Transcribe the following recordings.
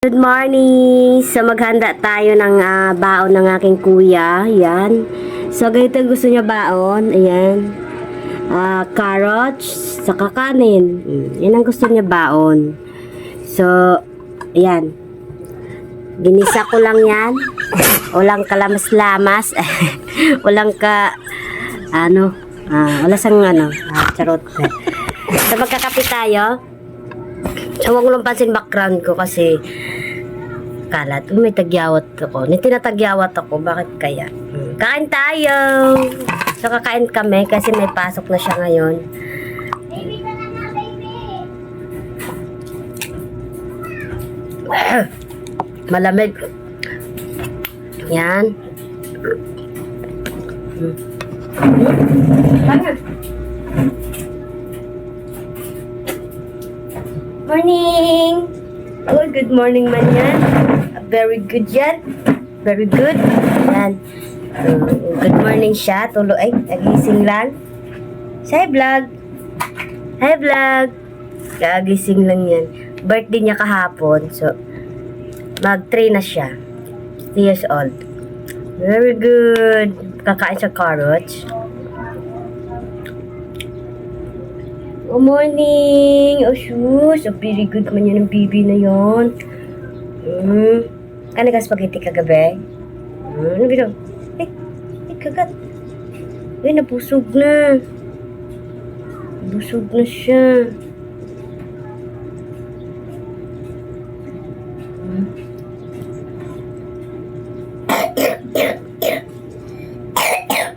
Good morning! So maghanda tayo ng ah, baon ng aking kuya. Yan. So ganito gusto niya baon. Ayan. Ah, carrots, saka kanin. Mm, Yan ang gusto niya baon. So, ayan. Ginisa ko lang yan. Walang kalamas-lamas. Walang ka, ano, ah, wala sang ano, ah, charot. So magkakape tayo. So, huwag mo pansin background ko kasi kalat. May tagyawat ako. May tinatagyawat ako. Bakit kaya? Hmm. Kain tayo! So, kakain kami kasi may pasok na siya ngayon. Malamig. Yan. Hmm. Morning! Oh, good morning man yan. Very good yan. Very good. Yan. Uh, good morning siya. Tulo ay, nagising lang. Say vlog. Hi vlog. Kagising lang yan. Birthday niya kahapon. So, mag 3 na siya. 3 years old. Very good. Kakain siya carrots. Good morning! Oh, sus! Oh, very good man yan ang bibi na yon. Hmm. Kani ka spaghetti kagabi? Ano bitaw? Eh, eh, kagat. Eh, nabusog na. Busog na siya. Hmm.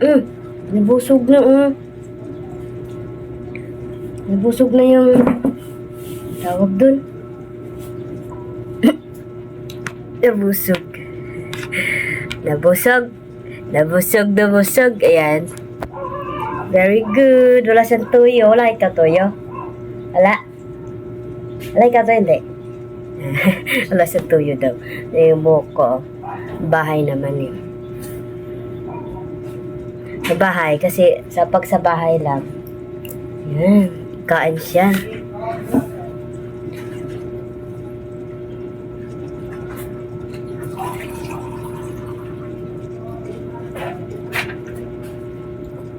Mm, nabusog na, mm. Nabusog na yung tawag dun. Nabusog. Nabusog. Nabusog, nabusog. Ayan. Very good. Wala siyang tuyo. Wala ikaw tuyo. Wala. Wala ikaw tuyo, hindi. Wala siyang tuyo daw. Yung buhok. Bahay naman eh. Sa bahay. Kasi sa pag sa bahay lang. Yan. Kain siya.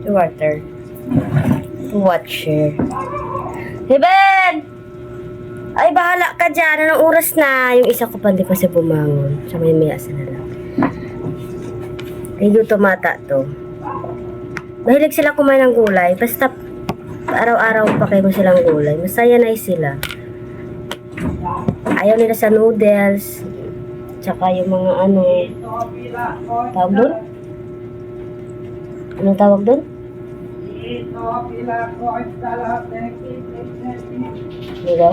Water. Watcher. Hey, Ben! Ay, bahala ka dyan. Anong oras na? Yung isa ko pa hindi pa siya bumangon. Sa may may asa na lang. Hindi tumata to. Mahilig sila kumain ng gulay. Basta araw-araw pa kayo silang gulay. Masaya na sila. Ayaw nila sa noodles. Tsaka yung mga ano. Tawag doon? Anong tawag doon? Diba?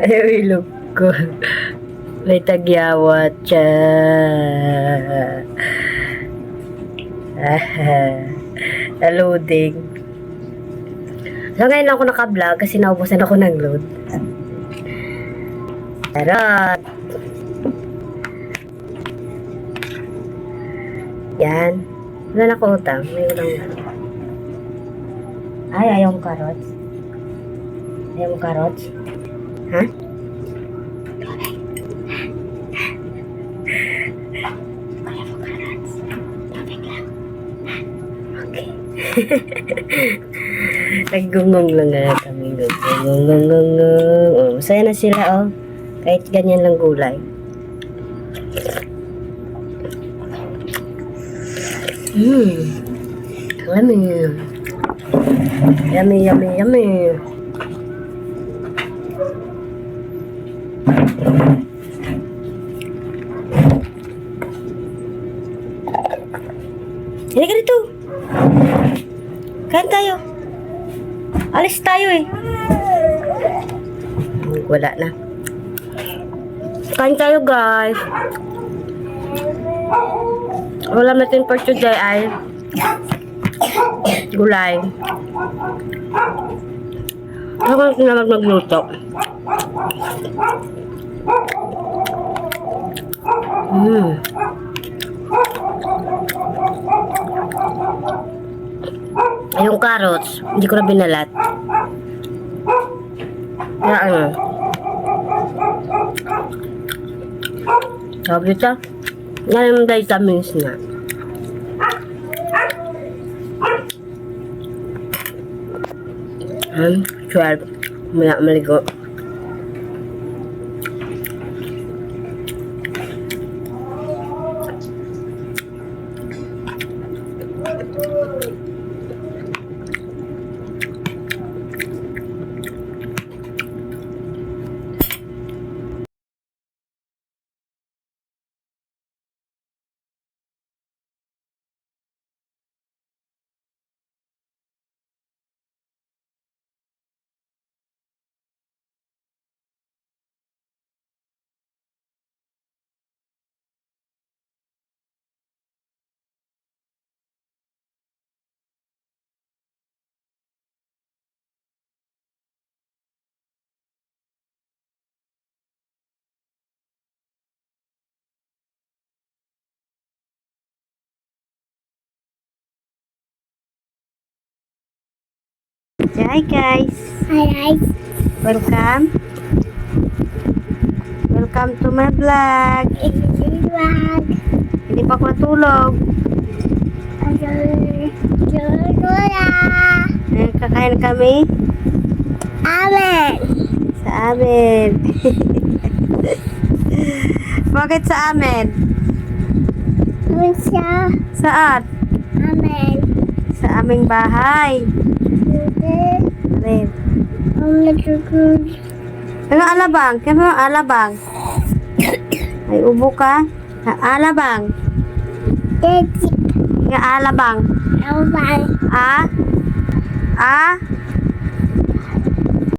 Ayaw ilog ko. May tagyawat siya. Na-loading. So ngayon ako naka-vlog kasi naubusan ako ng load. Charot! Yan. Wala na ako utang. May ulang na. Ay, ayaw mo carrots. Ayaw mo carrots? Ha? Lang. Naggungong lang nga kami. Gungong, Oh, masaya na sila, oh. Kahit ganyan lang gulay. Mmm. Yummy. Yummy, yummy, yummy. Halika dito. Kain tayo. Alis tayo eh. Wala na. Kain tayo guys. Wala natin for today ay gulay. Ako na naman magluto. Mm. Yung carrots, hindi ko na binalat. Na ano? Sabi dito? Yan yung vitamins na. Um, 12. Maya maligo. Hi guys! Hi guys. Welcome! Welcome to my vlog! Vlog. Hindi pa ako natulog. Jolola. Eh, Kakain kami Amen. sa amin. Bakit sa amin? Amen siya. Saan? Amen. Sa aming bahay. Nagugod. Ano alabang? Kaya mo alabang? Ay, ubo ka? Ha, Alabang. Nga alabang. Amen. Ah? Ah?